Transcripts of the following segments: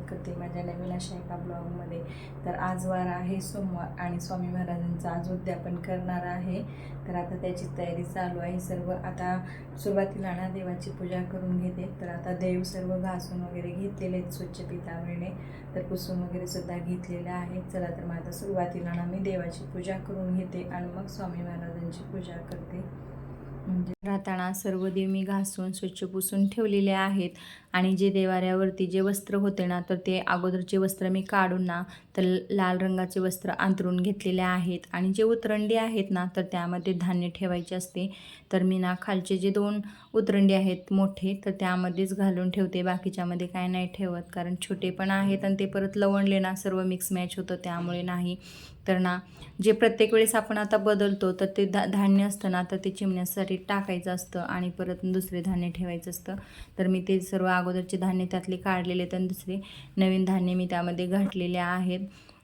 स्वागत करते माझ्या नवीन अशा एका ब्लॉगमध्ये. तर आज वार आहे सोमवार आणि स्वामी महाराजांचं आज उद्यापन करणार आहे. तर आता त्याची तयारी चालू आहे. सर्व आता सुरुवातीला ना देवाची पूजा करून घेते. तर आता देव सर्व घासून वगैरे घेतलेले आहेत स्वच्छ पितावरीने तर कुसुम वगैरे सुद्धा घेतलेलं आहेत. चला तर मग आता सुरुवातीला ना मी देवाची पूजा करून घेते आणि मग स्वामी महाराजांची पूजा करते. म्हणजे राहताना सर्व देव मी घासून स्वच्छ पुसून ठेवलेले आहेत. आणि जे देवाऱ्यावरती जे वस्त्र होते ना तर ते अगोदरचे वस्त्र मी काढून ना तर लाल रंगाचे वस्त्र अंतरून घेतलेले आहेत. आणि जे उतरंडी आहेत ना तर त्यामध्ये धान्य ठेवायचे असते. तर मी ना खालचे जे दोन उतरंडी आहेत मोठे तर त्यामध्येच घालून ठेवते. बाकीच्यामध्ये काय नाही ठेवत कारण छोटे पण आहेत आणि ते परत लवणले ना सर्व मिक्स मॅच होतं त्यामुळे नाही. तर ना जे प्रत्येक वेळेस आपण आता बदलतो तर ते धा धान्य असतं ना तर ते चिमण्यासाठी टाकायचं असतं आणि परत दुसरे धान्य ठेवायचं असतं. तर मी ते सर्व अगोदरचे धान्य त्यातले काढलेले तर दुसरे नवीन धान्य मी त्यामध्ये घातलेले आहेत.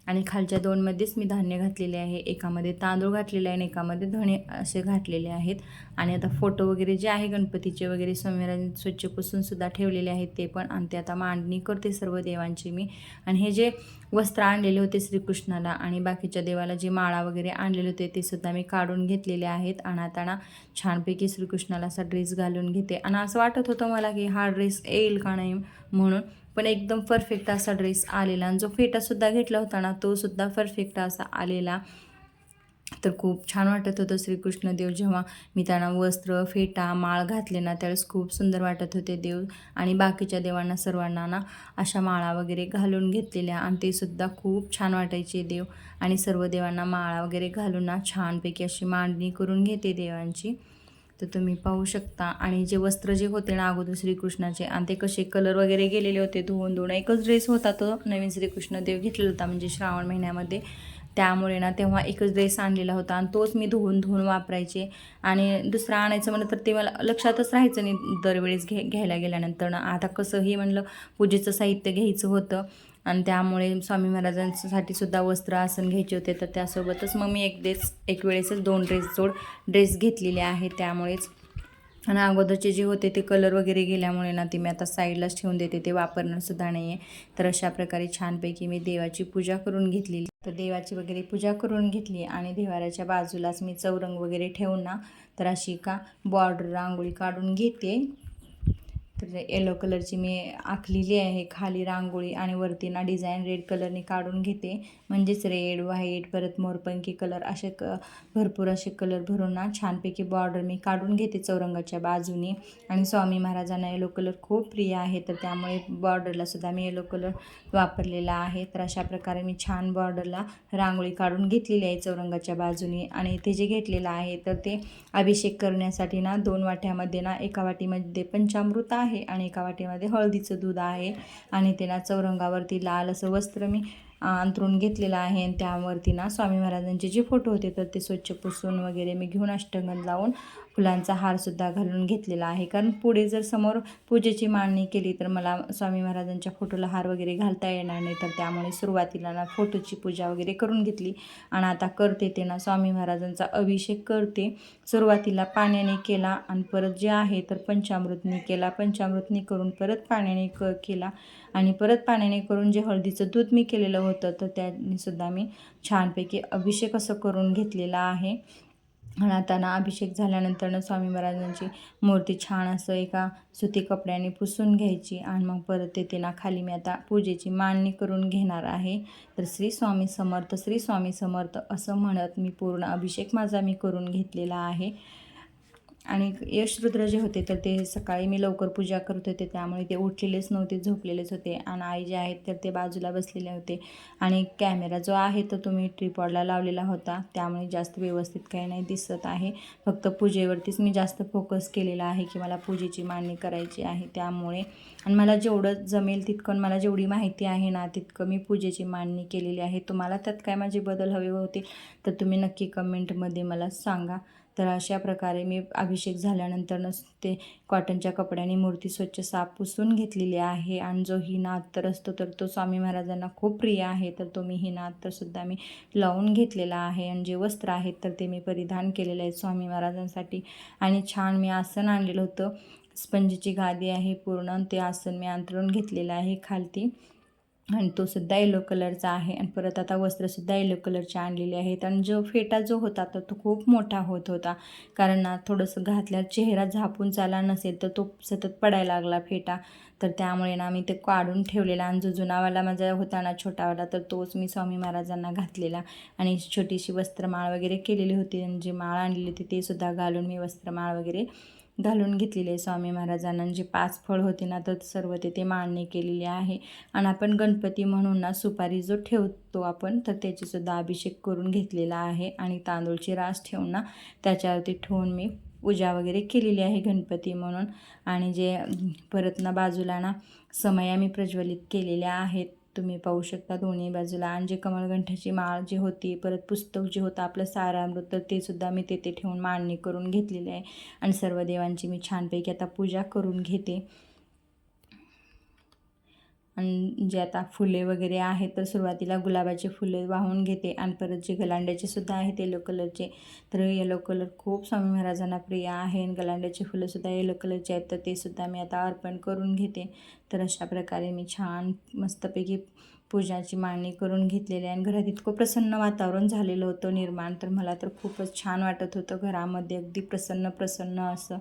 आणि खालच्या दोनमध्येच मी धान्य घातलेले आहे. एकामध्ये तांदूळ घातलेले आहे आणि एकामध्ये धणे असे घातलेले आहेत. आणि आता फोटो वगैरे जे आहे गणपतीचे वगैरे स्वामीराज स्वच्छ पुसूनसुद्धा ठेवलेले आहेत ते पण आणि ते आता मांडणी करते सर्व देवांची मी. आणि हे जे वस्त्र आणलेले होते श्रीकृष्णाला आणि बाकीच्या देवाला जे माळा वगैरे आणलेले होते ते सुद्धा मी काढून घेतलेले आहेत. आणि आता ना छानपैकी श्रीकृष्णाला असा ड्रेस घालून घेते. आणि असं वाटत होतं मला की हा ड्रेस येईल का नाही म्हणून. पण एकदम परफेक्ट असा ड्रेस आलेला. आणि जो फेटासुद्धा घेतला होता ना तोसुद्धा परफेक्ट असा आलेला. तर खूप छान वाटत होतं श्रीकृष्ण देव जेव्हा मी त्यांना वस्त्र फेटा माळ घातले ना त्यावेळेस खूप सुंदर वाटत होते देव. आणि बाकीच्या देवांना सर्वांना ना अशा माळा वगैरे घालून घेतलेल्या. आणि ते सुद्धा खूप छान वाटायचे देव. आणि सर्व देवांना माळा वगैरे घालून ना छानपैकी अशी मांडणी करून घेते देवांची. तर तुम्ही पाहू शकता. आणि जे वस्त्र जे होते ना अगोदर श्रीकृष्णाचे आणि ते कसे कलर वगैरे गेलेले होते धुवून धुवून एकच ड्रेस होता तो. नवीन श्रीकृष्ण देव घेतलेला होता म्हणजे श्रावण महिन्यामध्ये. त्यामुळे ना तेव्हा एकच ड्रेस आणलेला होता आणि तोच मी धुवून धुवून वापरायचे. आणि दुसरा आणायचं म्हणलं तर ते मला लक्षातच राहायचं नाही दरवेळेस घे घ्यायला गेल्यानंतर ना. आता कसंही म्हणलं पूजेचं साहित्य घ्यायचं होतं. आणि त्यामुळे स्वामी महाराजांसाठी सुद्धा वस्त्र आसन घ्यायचे होते तर त्यासोबतच मग मी एक ड्रेस एक वेळेसच दोन ड्रेस जोड ड्रेस घेतलेले आहे त्यामुळेच. आणि अगोदरचे जे होते ते कलर वगैरे गेल्यामुळे ना ते मी आता साईडलाच ठेवून देते ते वापरणंसुद्धा नाही आहे तर अशा प्रकारे छानपैकी मी देवाची पूजा करून घेतलेली. तर देवाची वगैरे पूजा करून घेतली आणि देवाऱ्याच्या बाजूलाच मी चौरंग वगैरे ठेवून ना तर अशी का बॉर्डर रांगोळी काढून घेते. तर येलो कलरची मी आखलेली आहे खाली रांगोळी आणि वरती ना डिझाईन रेड कलरने काढून घेते. म्हणजेच रेड व्हाईट परत मोरपंकी कलर असे क भरपूर असे कलर भरून ना छानपैकी बॉर्डर मी काढून घेते चौरंगाच्या बाजूने. आणि स्वामी महाराजांना येलो कलर खूप प्रिय आहे तर त्यामुळे बॉर्डरलासुद्धा मी येलो कलर वापरलेला आहे. तर अशा प्रकारे मी छान बॉर्डरला रांगोळी काढून घेतलेली आहे चौरंगाच्या बाजूने. आणि ते जे घेतलेलं आहे तर ते अभिषेक करण्यासाठी ना दोन वाट्यामध्ये ना एका वाटीमध्ये पंचामृत आहे. आहे आणि एका वाटीमध्ये हळदीचं दूध आहे आणि तिला चौरंगावरती लाल असं वस्त्र मी अंतरून घेतलेलं आहे आणि त्यावरती ना स्वामी महाराजांचे जे फोटो होते तर ते स्वच्छ पुसून वगैरे मी घेऊन अष्टगंध लावून फुलांचा हारसुद्धा घालून घेतलेला आहे. कारण पुढे जर समोर पूजेची मांडणी केली तर मला स्वामी महाराजांच्या फोटोला हार वगैरे घालता येणार नाही. तर त्यामुळे सुरुवातीला ना फोटोची पूजा वगैरे करून घेतली. आणि आता करते ते ना स्वामी महाराजांचा अभिषेक करते. सुरुवातीला पाण्याने केला आणि परत जे आहे तर पंचामृतनी केला. पंचामृतनी करून परत पाण्याने क केला. आणि परत पाण्याने करून जे हळदीचं दूध मी केलेलं होतं तर त्यांनीसुद्धा मी छानपैकी अभिषेक असं करून घेतलेला आहे. आणि अभिषेक झाल्यानंतर स्वामी महाराजांची मूर्ती छान असं एका सुती कपड्याने पुसून घ्यायची आणि मग परत येते ना खाली मी आता पूजेची मांडणी करून घेणार आहे. तर श्री स्वामी समर्थ श्री स्वामी समर्थ असं म्हणत मी पूर्ण अभिषेक माझा मी करून घेतलेला आहे. आणि यशरुद्र जे होते तर ते सकाळी मी लवकर पूजा करत होते. त्यामुळे ते उठलेलेच नव्हते झोपलेलेच होते. आणि आई जे आहेत तर ते बाजूला बसलेले होते. आणि कॅमेरा जो आहे तो तुम्ही ट्रिपॉडला लावलेला होता. त्यामुळे जास्त व्यवस्थित काही नाही दिसत आहे. फक्त पूजेवरतीच मी जास्त फोकस केलेला आहे की मला पूजेची मांडणी करायची आहे. त्यामुळे आणि मला जेवढं जमेल तितकं मला जेवढी माहिती आहे ना तितकं मी पूजेची मांडणी केलेली आहे. तुम्हाला त्यात काय माझे बदल हवे होते तर तुम्ही नक्की कमेंटमध्ये मला सांगा. तर अशा प्रकारे मी अभिषेक झाल्यानंतरच ते कॉटनच्या कपड्याने मूर्ती स्वच्छ साफ पुसून घेतलेली आहे. आणि जो ही अत्तर असतो तर तो स्वामी महाराजांना खूप प्रिय आहे. तर तो मी ही नाद मी लावून घेतलेला आहे. आणि जे वस्त्र आहेत तर ते मी परिधान केलेलं आहे स्वामी महाराजांसाठी. आणि छान मी आसन आणलेलं होतं. स्पंजची गादी आहे पूर्ण. ते आसन मी अंतरून घेतलेलं आहे खालती. आणि तो सुद्धा येलो कलरचा आहे. आणि परत आता वस्त्रसुद्धा येलो कलरचे आणलेले आहेत. आणि जो फेटा जो होता तर तो खूप मोठा होत होता. कारण ना थोडंसं घातल्यावर चेहरा झापून चाला नसेल तर तो सतत पडायला लागला फेटा. तर त्यामुळे ना मी ते काढून ठेवलेला. आणि जो जुनावाला माझा होता ना छोटावाला तर तोच मी स्वामी महाराजांना घातलेला. आणि छोटीशी वस्त्रमाळ वगैरे केलेली होती. आणि जी माळ आणलेली होती ते सुद्धा घालून मी वस्त्रमाळ वगैरे घालून घेतलेली आहे स्वामी महाराजांना. जे पाच फळ होते ना तर सर्व तिथे मान्य मांडणी केलेली आहे. आणि आपण गणपती म्हणून ना सुपारी जो ठेवतो आपण तर त्याचीसुद्धा अभिषेक करून घेतलेला आहे. आणि तांदूळची रास ठेवून ना त्याच्यावरती ठेवून मी पूजा वगैरे केलेली आहे गणपती म्हणून. आणि जे परत ना बाजूला ना समया मी प्रज्वलित केलेल्या आहेत. तुम्ही पाहू शकता दोन्ही बाजूला. आणि जे कमळगंठाची माळ जी होती परत पुस्तक जे होतं आपलं सारामृत तर ते सुद्धा मी तेथे ठेवून मांडणी करून घेतलेली आहे. आणि सर्व देवांची मी छानपैकी आता पूजा करून घेते. आणि जे आता फुले वगैरे आहेत तर सुरुवातीला गुलाबाचे फुले वाहून घेते आणि परत जे गलांड्याचे सुद्धा आहेत येलो कलरचे तर येलो कलर खूप स्वामी महाराजांना प्रिय आहे आणि गलांड्याचे फुलंसुद्धा येलो कलरचे आहेत तर ते सुद्धा मी आता अर्पण करून घेते. तर अशा प्रकारे मी छान मस्तपैकी पूजाची मांडणी करून घेतलेली आणि घरात इतकं प्रसन्न वातावरण झालेलं होतं निर्माण तर मला तर खूपच छान वाटत होतं. घरामध्ये अगदी प्रसन्न प्रसन्न असं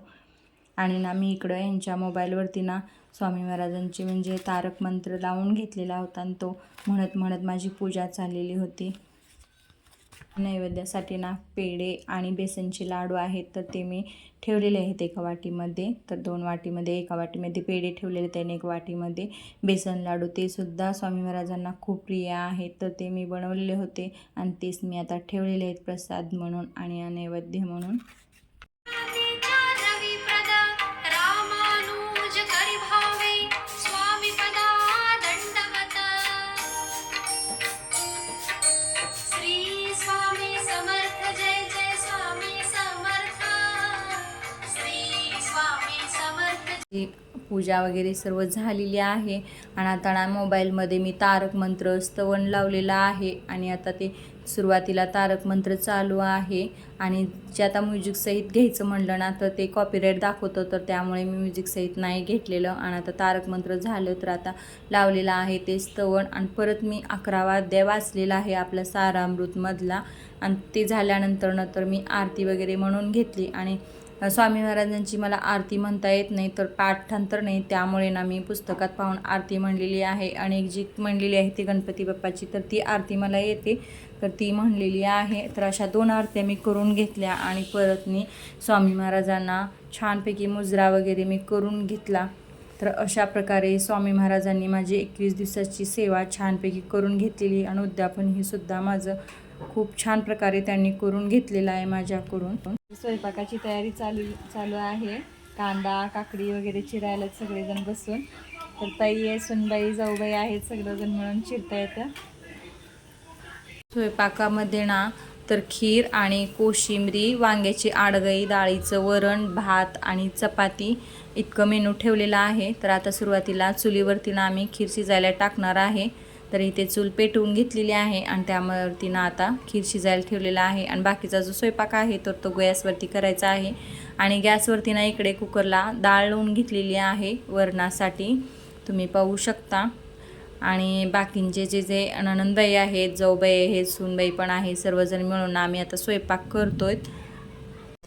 आणि ना मी इकडं यांच्या मोबाईलवरती ना स्वामी महाराजांची म्हणजे तारक मंत्र लावून घेतलेला होता आणि तो म्हणत म्हणत माझी पूजा चाललेली होती. नैवेद्यासाठी ना पेढे आणि बेसनचे लाडू आहेत तर ते मी ठेवलेले आहेत एका वाटीमध्ये. तर दोन वाटीमध्ये एका वाटीमध्ये पेढे ठेवलेले आहेत आणि एक वाटीमध्ये बेसन लाडू. ते सुद्धा स्वामी महाराजांना खूप प्रिय आहेत तर ते मी बनवलेले होते आणि तेच मी आता ठेवलेले आहेत प्रसाद म्हणून आणि नैवेद्य म्हणून. पूजा वगैरे सर्व झालेली आहे. आणि आता ना मोबाईलमध्ये मी तारक मंत्र स्तवन लावलेलं आहे. आणि आता ते सुरुवातीला तारक मंत्र चालू आहे. आणि जे आता म्युझिकसहित घ्यायचं म्हणलं ना तर ते कॉपीराईट दाखवतं. तर त्यामुळे मी म्युझिकसहित नाही घेतलेलं. आणि आता तारक मंत्र झालं तर आता लावलेलं आहे ते स्तवन. आणि परत मी अकरावा अध्याय वाचलेला आहे आपला सारामृतमधला. आणि ते झाल्यानंतर नंतर मी आरती वगैरे म्हणून घेतली. आणि स्वामी महाराजांची मला आरती म्हणता येत नाही तर पाठांतर नाही. त्यामुळे ना मी पुस्तकात पाहून आरती म्हणलेली आहे आणि एक जी म्हणलेली आहे ती गणपती बाप्पाची तर ती आरती मला येते. तर ती म्हणलेली आहे. तर अशा दोन आरत्या मी करून घेतल्या आणि परत मी स्वामी महाराजांना छानपैकी मुजरा वगैरे मी करून घेतला. तर अशा प्रकारे स्वामी महाराजांनी माझी एकवीस दिवसाची सेवा छानपैकी करून घेतलेली आणि उद्यापन ही सुद्धा माझं खूप छान प्रकारे त्यांनी करून घेतलेलं आहे माझ्याकडून. स्वयंपाकाची तयारी चालू चालू आहे. कांदा काकडी वगैरे चिरायला सगळेजण बसून. तर ताई आहे सुनबाई जाऊबाई आहेत सगळेजण मिळून चिरता येतं. स्वयंपाकामध्ये ना तर खीर आणि कोशिंबरी वांग्याची आडगई डाळीचं वरण भात आणि चपाती इतकं मेनू ठेवलेलं आहे. तर आता सुरुवातीला चुलीवरती ना आम्ही खीर शिजायला टाकणार आहे. तर इथे चूल पेटवून घेतलेली आहे आणि त्यावरती ना आता खीर शिजायला ठेवलेला आहे. आणि बाकीचा जो स्वयंपाक आहे तर तो गॅसवरती करायचा आहे. आणि गॅसवरती ना इकडे कुकरला डाळ लावून घेतलेली आहे वरणासाठी. तुम्ही पाहू शकता. आणि बाकींचे जे जे ननंदबाई आहेत जाऊबाई आहेत सूनबाई पण आहे सर्वजण मिळून आम्ही आता स्वयंपाक करतोय.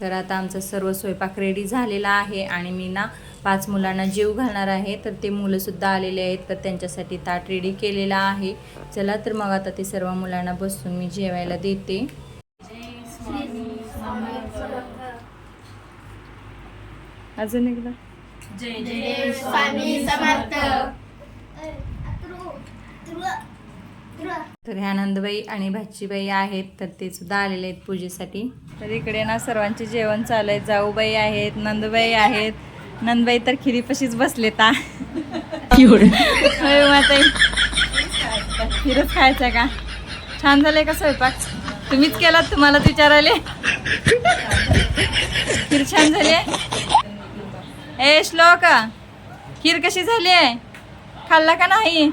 तर आता आमचा सर्व स्वयंपाक रेडी झालेला आहे आणि मी ना पाच मुलांना जीव घालणार आहे तर ते मुलंसुद्धा आलेले आहेत तर त्यांच्यासाठी ताट रेडी केलेला आहे. चला तर मग आता ते सर्व मुलांना बसून मी जेवायला देते. अजून एकदा. स्वामी समर्थ. तर ह्या नंदबाई आणि भाचीबाई आहेत तर ते सुद्धा आलेले आहेत पूजेसाठी. तर इकडे ना सर्वांचे जेवण चालू आहे. जाऊबाई आहेत नंदबाई आहेत. नंदबाई तर खिरीपाशीच बसले ता खीरच खायचं का? छान झालंय का स्वयंपाक? तुम्हीच केलात तुम्हालाच विचारायले. खीर छान झाली आहे. ए श्लोक खीर कशी झाली आहे? खाल्ला का नाही?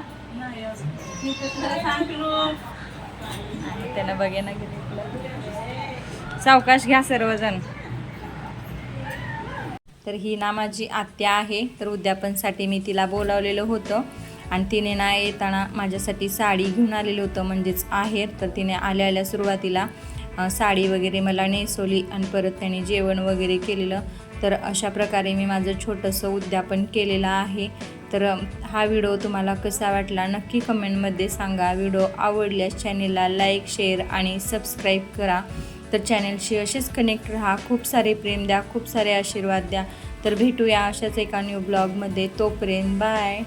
त्याला बघे ना सावकाश घ्या सर्वजण. तर ही ना माझी आत्या आहे. तर उद्यापनसाठी मी तिला बोलावलेलं होतं. आणि तिने ना येताना माझ्यासाठी साडी घेऊन आलेलं होतं. म्हणजेच आहेर. तर तिने आल्या आल्या सुरुवातीला साडी वगैरे मला नेसवली आणि परत त्याने जेवण वगैरे केलेलं. तर अशा प्रकारे मी माझं छोटंसं उद्यापन केलेलं आहे. तर हा व्हिडिओ तुम्हाला कसा वाटला नक्की कमेंटमध्ये सांगा. व्हिडिओ आवडल्यास चॅनेलला लाईक शेअर आणि सबस्क्राईब करा. तर चॅनेलशी असेच कनेक्ट राहा. खूप सारे प्रेम द्या खूप सारे आशीर्वाद द्या. तर भेटूया अशाच एका न्यू ब्लॉगमध्ये तोपर्यंत बाय